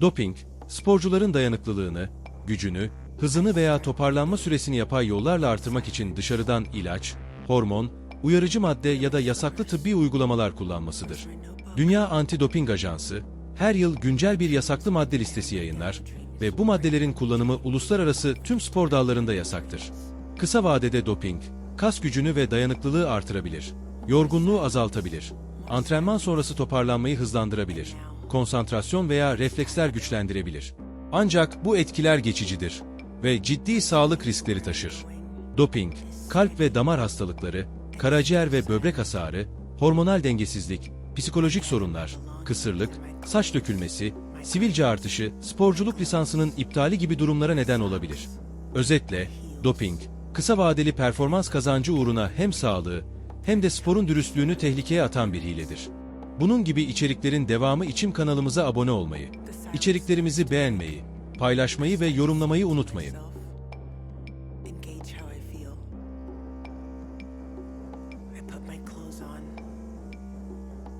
Doping, sporcuların dayanıklılığını, gücünü, hızını veya toparlanma süresini yapay yollarla artırmak için dışarıdan ilaç, hormon, uyarıcı madde ya da yasaklı tıbbi uygulamalar kullanmasıdır. Dünya Anti-Doping Ajansı, her yıl güncel bir yasaklı madde listesi yayınlar ve bu maddelerin kullanımı uluslararası tüm spor dallarında yasaktır. Kısa vadede doping, kas gücünü ve dayanıklılığı artırabilir, yorgunluğu azaltabilir, antrenman sonrası toparlanmayı hızlandırabilir, konsantrasyon veya refleksler güçlendirebilir. Ancak bu etkiler geçicidir ve ciddi sağlık riskleri taşır. Doping, kalp ve damar hastalıkları, karaciğer ve böbrek hasarı, hormonal dengesizlik, psikolojik sorunlar, kısırlık, saç dökülmesi, sivilce artışı, sporculuk lisansının iptali gibi durumlara neden olabilir. Özetle, doping, kısa vadeli performans kazancı uğruna hem sağlığı hem de sporun dürüstlüğünü tehlikeye atan bir hiledir. Bunun gibi içeriklerin devamı için kanalımıza abone olmayı, içeriklerimizi beğenmeyi, paylaşmayı ve yorumlamayı unutmayın.